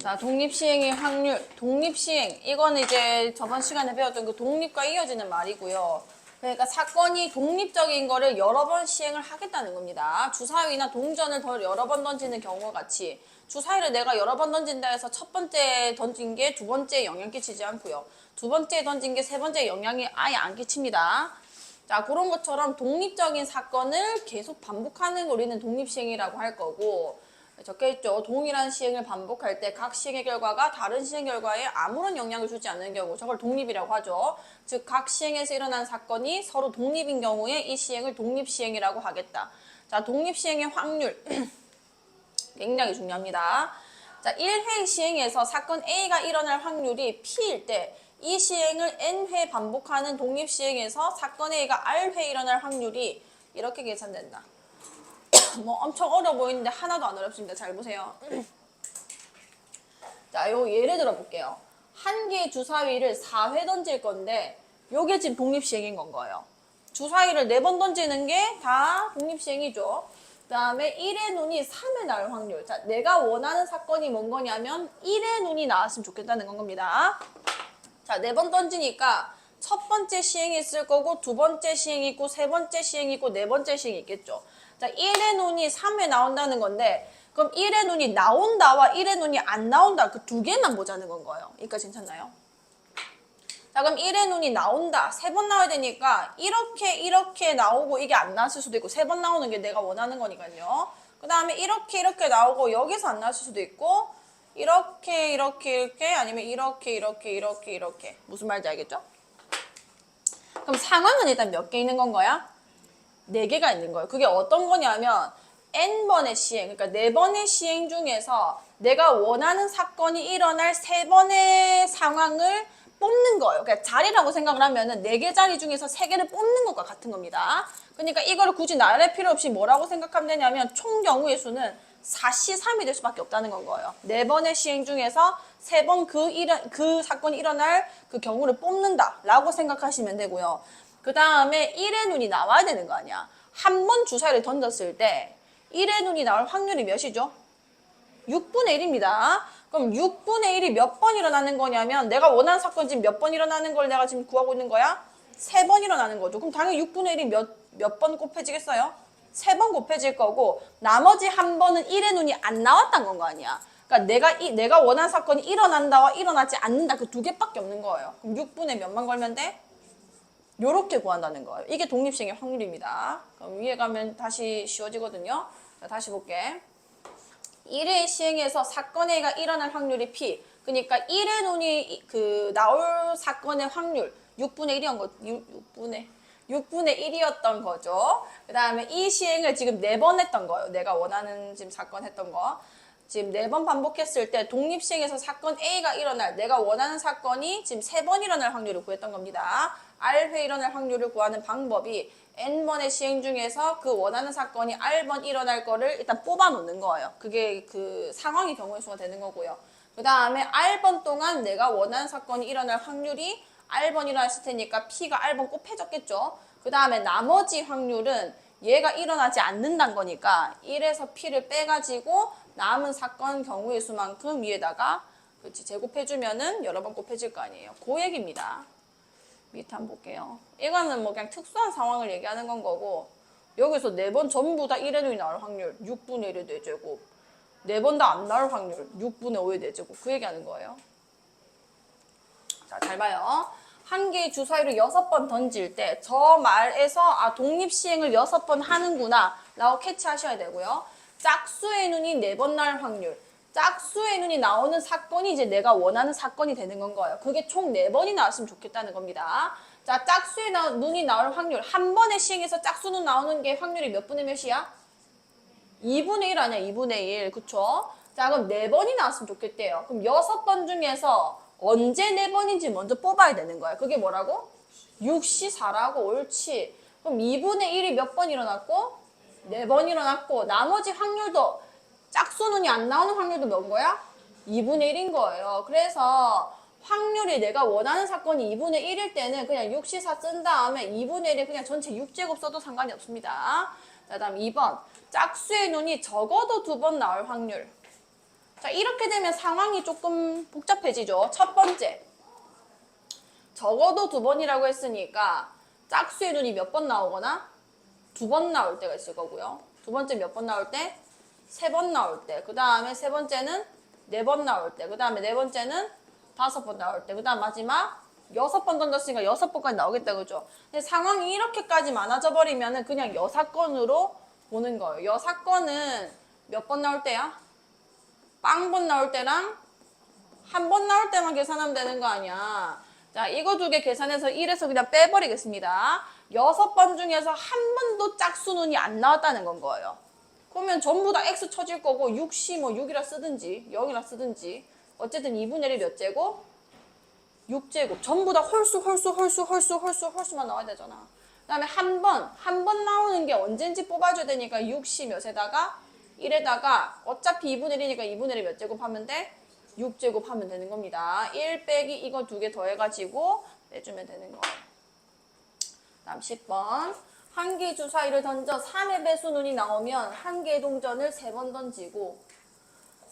자, 독립시행의 확률. 독립시행. 이거는 이제 저번 시간에 배웠던 그 독립과 이어지는 말이고요. 그러니까 사건이 독립적인 거를 여러 번 시행을 하겠다는 겁니다. 주사위나 동전을 더 여러 번 던지는 경우와 같이 주사위를 내가 여러 번 던진다 해서 첫 번째 던진 게 두 번째에 영향 끼치지 않고요. 두 번째 던진 게 세 번째에 영향이 아예 안 끼칩니다. 자, 그런 것처럼 독립적인 사건을 계속 반복하는 걸 우리는 독립시행이라고 할 거고, 적혀있죠. 동일한 시행을 반복할 때 각 시행의 결과가 다른 시행 결과에 아무런 영향을 주지 않는 경우, 저걸 독립이라고 하죠. 즉, 각 시행에서 일어난 사건이 서로 독립인 경우에 이 시행을 독립시행이라고 하겠다. 자, 독립시행의 확률. 굉장히 중요합니다. 자, 1회 시행에서 사건 A가 일어날 확률이 P일 때, 이 시행을 N회 반복하는 독립시행에서 사건 A가 R회 일어날 확률이 이렇게 계산된다. 뭐 엄청 어려 보이는데 하나도 안 어렵습니다. 잘 보세요. 자, 요 예를 들어 볼게요. 한 개의 주사위를 4회 던질 건데 요게 지금 독립시행인 건 거예요. 주사위를 4번 던지는 게 다 독립시행이죠. 그 다음에 1의 눈이 3에 나올 확률. 자, 내가 원하는 사건이 뭔 거냐면 1의 눈이 나왔으면 좋겠다는 건 겁니다. 자, 4번 던지니까 첫 번째 시행이 있을 거고 두 번째 시행이 있고 세 번째 시행이 있고 네 번째 시행이 있겠죠. 자, 1의 눈이 3에 나온다는 건데 그럼 1의 눈이 나온다와 1의 눈이 안 나온다 그 두 개만 보자는 건 거예요. 여기까지 괜찮나요? 자 그럼 1의 눈이 나온다. 세 번 나와야 되니까 이렇게 이렇게 나오고 이게 안 나왔을 수도 있고 세 번 나오는 게 내가 원하는 거니까요. 그 다음에 이렇게 이렇게 나오고 여기서 안 나왔을 수도 있고 이렇게 이렇게 이렇게 아니면 이렇게 이렇게 이렇게 이렇게 무슨 말인지 알겠죠? 그럼 상황은 일단 몇 개 있는 건 거야? 네 개가 있는 거예요. 그게 어떤 거냐면 n번의 시행, 그러니까 네 번의 시행 중에서 내가 원하는 사건이 일어날 세 번의 상황을 뽑는 거예요. 그러니까 자리라고 생각을 하면은 네 개 자리 중에서 세 개를 뽑는 것과 같은 겁니다. 그러니까 이거를 굳이 나열할 필요 없이 뭐라고 생각하면 되냐면 총 경우의 수는 4시 3이 될 수밖에 없다는 건 거예요. 네 번의 시행 중에서 세 번그 일어, 그 사건이 일어날 그 경우를 뽑는다라고 생각하시면 되고요. 그 다음에 1의 눈이 나와야 되는 거 아니야. 한 번 주사위를 던졌을 때 1의 눈이 나올 확률이 몇이죠? 6분의 1입니다. 그럼 6분의 1이 몇 번 일어나는 거냐면 내가 원하는 사건 지금 몇 번 일어나는 걸 내가 지금 구하고 있는 거야? 세번 일어나는 거죠. 그럼 당연히 6분의 1이 몇, 몇 번 곱해지겠어요? 세번 곱해질 거고 나머지 한 번은 1의 눈이 안 나왔단 건 거 아니야. 그러니까 내가 이, 내가 원하는 사건이 일어난다와 일어나지 않는다 그 두 개밖에 없는 거예요. 그럼 6분의 몇만 걸면 돼? 요렇게 구한다는 거예요. 이게 독립시행의 확률입니다. 그럼 위에 가면 다시 쉬워지거든요. 자, 다시 볼게. 1회 시행에서 사건 A가 일어날 확률이 P. 그러니까 1의 눈이 그 나올 사건의 확률 6분의 1이었던 거 6, 분의 6분의 1이었던 거죠. 그 다음에 이 시행을 지금 4번 했던 거예요. 내가 원하는 지금 사건 했던 거. 지금 4번 반복했을 때 독립시행에서 사건 A가 일어날 내가 원하는 사건이 지금 3번 일어날 확률을 구했던 겁니다. R회 일어날 확률을 구하는 방법이 N번의 시행 중에서 그 원하는 사건이 R번 일어날 거를 일단 뽑아 놓는 거예요. 그게 그 상황의 경우의 수가 되는 거고요. 그 다음에 R번 동안 내가 원하는 사건이 일어날 확률이 R번 일어났을 테니까 P가 R번 곱해졌겠죠. 그 다음에 나머지 확률은 얘가 일어나지 않는다는 거니까 1에서 P를 빼가지고 남은 사건 경우의 수만큼 위에다가 그렇지 제곱해주면은 여러 번 곱해질 거 아니에요. 그 얘기입니다. 밑에 한번 볼게요. 이거는 뭐 그냥 특수한 상황을 얘기하는 건 거고 여기서 네 번 전부 다 1의 눈이 나올 확률 6분의 1의 4제곱 네 번 다 안 나올 확률 6분의 5의 4제곱 그 얘기하는 거예요. 자, 잘 봐요. 한 개의 주사위를 여섯 번 던질 때 저 말에서 아 독립 시행을 여섯 번 하는구나 라고 캐치하셔야 되고요. 짝수의 눈이 네번 나올 확률 짝수의 눈이 나오는 사건이 이제 내가 원하는 사건이 되는 건 거예요. 그게 총 네 번이 나왔으면 좋겠다는 겁니다. 자, 짝수의 나- 눈이 나올 확률. 한 번의 시행에서 짝수는 나오는 게 확률이 몇 분의 몇이야? 2분의 1 아니야, 2분의 1. 그쵸? 자, 그럼 네 번이 나왔으면 좋겠대요. 그럼 여섯 번 중에서 언제 네 번인지 먼저 뽑아야 되는 거야. 그게 뭐라고? 6시4라고 옳지. 그럼 2분의 1이 몇 번 일어났고? 네 번 일어났고, 나머지 확률도 짝수눈이 안 나오는 확률도 몇 거야? 2분의 1인 거예요. 그래서 확률이 내가 원하는 사건이 2분의 1일 때는 그냥 6시4 쓴 다음에 2분의 1이 그냥 전체 6제곱 써도 상관이 없습니다. 자, 다음 2번. 짝수의 눈이 적어도 두 번 나올 확률. 자, 이렇게 되면 상황이 조금 복잡해지죠. 첫 번째. 적어도 두 번이라고 했으니까 짝수의 눈이 몇 번 나오거나 두 번 나올 때가 있을 거고요. 두 번째 몇 번 나올 때? 세 번 나올 때. 그 다음에 세 번째는 네 번 나올 때. 그 다음에 네 번째는 다섯 번 나올 때. 그 다음 마지막 여섯 번 던졌으니까 여섯 번까지 나오겠다. 그죠? 근데 상황이 이렇게까지 많아져 버리면은 그냥 여사건으로 보는 거예요. 여사건은 몇 번 나올 때야? 빵 번 나올 때랑 한 번 나올 때만 계산하면 되는 거 아니야. 자, 이거 두 개 계산해서 1에서 그냥 빼버리겠습니다. 여섯 번 중에서 한 번도 짝수눈이 안 나왔다는 건 거예요. 그러면 전부 다 x 쳐질 거고 6시 뭐 6이라 쓰든지 0이라 쓰든지 어쨌든 2분의 1이 몇 제곱? 6제곱. 전부 다 홀수 홀수 홀수 홀수 홀수 홀수만 나와야 되잖아. 그 다음에 한 번, 한 번 나오는 게 언젠지 뽑아줘야 되니까 6시 몇에다가 1에다가 어차피 2분의 1이니까 2분의 1이 몇 제곱 하면 돼? 6제곱 하면 되는 겁니다. 1 빼기 이거 두 개 더해가지고 내주면 되는 거예요. 다음 10번. 한 개 주사위를 던져 3의 배수 눈이 나오면 한 개의 동전을 세번 던지고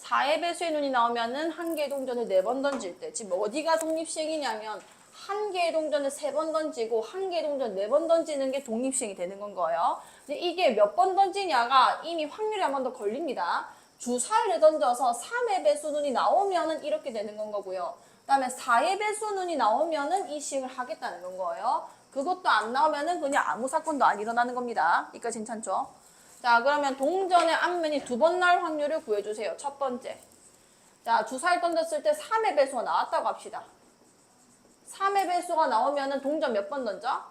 4의 배수의 눈이 나오면은 한 개의 동전을 네번 던질 때 지금 어디가 독립시행이냐면 한 개의 동전을 세번 던지고 한 개의 동전 네번 던지는 게 독립시행이 되는 건 거예요. 근데 이게 몇 번 던지냐가 이미 확률이 한 번 더 걸립니다. 주사위를 던져서 3의 배수 눈이 나오면은 이렇게 되는 건 거고요. 그 다음에 4의 배수 눈이 나오면은 이 식을 하겠다는 건 거예요. 그것도 안 나오면은 그냥 아무 사건도 안 일어나는 겁니다. 이까지 괜찮죠? 자, 그러면 동전의 앞면이 두번 나올 확률을 구해주세요. 첫 번째. 자, 주사위 던졌을 때 3의 배수가 나왔다고 합시다. 3의 배수가 나오면은 동전 몇 번 던져?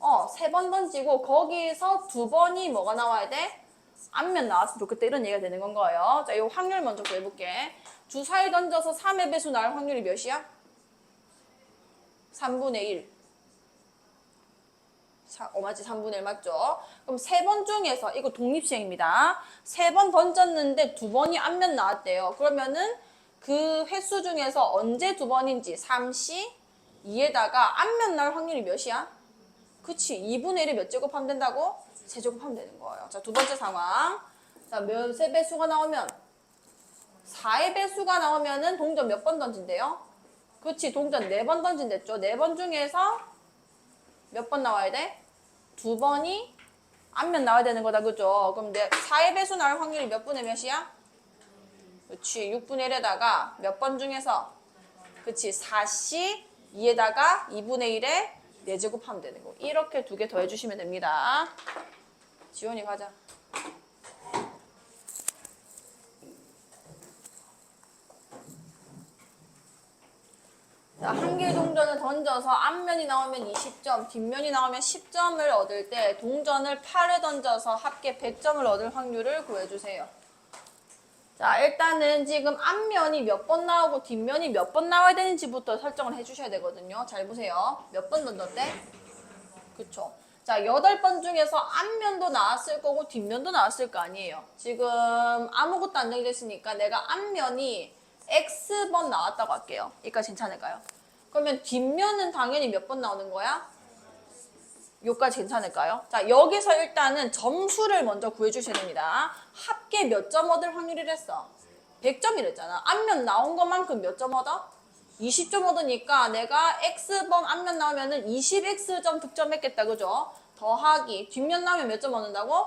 어, 세 번 던지고 거기에서 두 번이 뭐가 나와야 돼? 앞면 나왔으면 좋겠다 이런 얘기가 되는 건 거예요. 자, 이 확률 먼저 구해볼게. 주사위 던져서 3의 배수 나올 확률이 몇이야? 3분의 1. 자, 어, 맞지? 3분의 1 맞죠? 그럼 세 번 중에서, 이거 독립시행입니다. 세 번 던졌는데 두 번이 앞면 나왔대요. 그러면은 그 횟수 중에서 언제 두 번인지 3시 2에다가 앞면 나올 확률이 몇이야? 그치. 2분의 1이 몇 제곱하면 된다고? 세제곱하면 되는 거예요. 자, 두 번째 상황. 자, 몇의 배수가 나오면? 4의 배수가 나오면은 동전 몇 번 던진대요? 그치. 동전 네번 던진댔죠. 네번 중에서 몇 번 나와야 돼? 두 번이 앞면 나와야 되는 거다. 그죠? 그럼 내 4의 배수 나올 확률이 몇 분의 몇이야? 그치. 6분의 1에다가 몇 번 중에서? 그치. 4시 2에다가 2분의 1에 4제곱 하면 되는 거. 이렇게 두 개 더 해주시면 됩니다. 지원이 가자. 자, 한 개의 동전을 던져서 앞면이 나오면 20점, 뒷면이 나오면 10점을 얻을 때 동전을 8에 던져서 합계 100점을 얻을 확률을 구해주세요. 자, 일단은 지금 앞면이 몇 번 나오고 뒷면이 몇 번 나와야 되는지부터 설정을 해주셔야 되거든요. 잘 보세요. 몇 번 던졌대? 그쵸. 자, 여덟 번 중에서 앞면도 나왔을 거고 뒷면도 나왔을 거 아니에요. 지금 아무것도 안 정해졌으니까 내가 앞면이 X번 나왔다고 할게요. 여기까지 괜찮을까요? 그러면 뒷면은 당연히 몇 번 나오는 거야? 요까지 괜찮을까요? 자, 여기서 일단은 점수를 먼저 구해주셔야 됩니다. 합계 몇 점 얻을 확률이랬어? 100점이랬잖아. 앞면 나온 것만큼 몇 점 얻어? 20점 얻으니까 내가 X번 앞면 나오면은 20X점 득점했겠다. 그죠? 더하기. 뒷면 나오면 몇 점 얻는다고?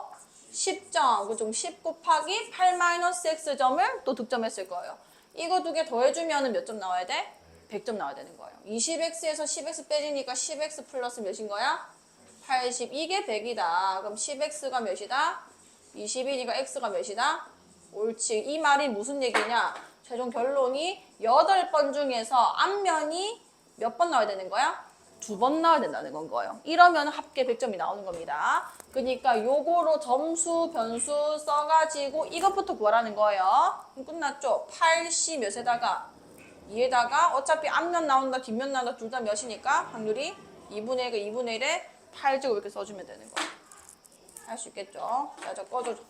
10점. 그죠? 10 곱하기 8 마이너스 X점을 또 득점했을 거예요. 이거 두 개 더해주면은 몇 점 나와야 돼? 100점 나와야 되는 거예요. 20X에서 10X 빼지니까 10X 플러스 몇인 거야? 80. 이게 100이다. 그럼 10X가 몇이다? 20이니까 X가 몇이다? 옳지. 이 말이 무슨 얘기냐? 최종 결론이 8번 중에서 앞면이 몇 번 나와야 되는 거야? 두 번 나와야 된다는 건 거예요. 이러면 합계 100점이 나오는 겁니다. 그러니까 요거로 점수, 변수 써가지고 이것부터 구하라는 거예요. 그럼 끝났죠? 80 몇에다가 2에다가 어차피 앞면 나온다, 뒷면 나온다, 둘 다 몇이니까 확률이 2분의 1과 2분의 1에 팔 지고 이렇게 써주면 되는 거야. 할 수 있겠죠? 자, 저 꺼줘줘.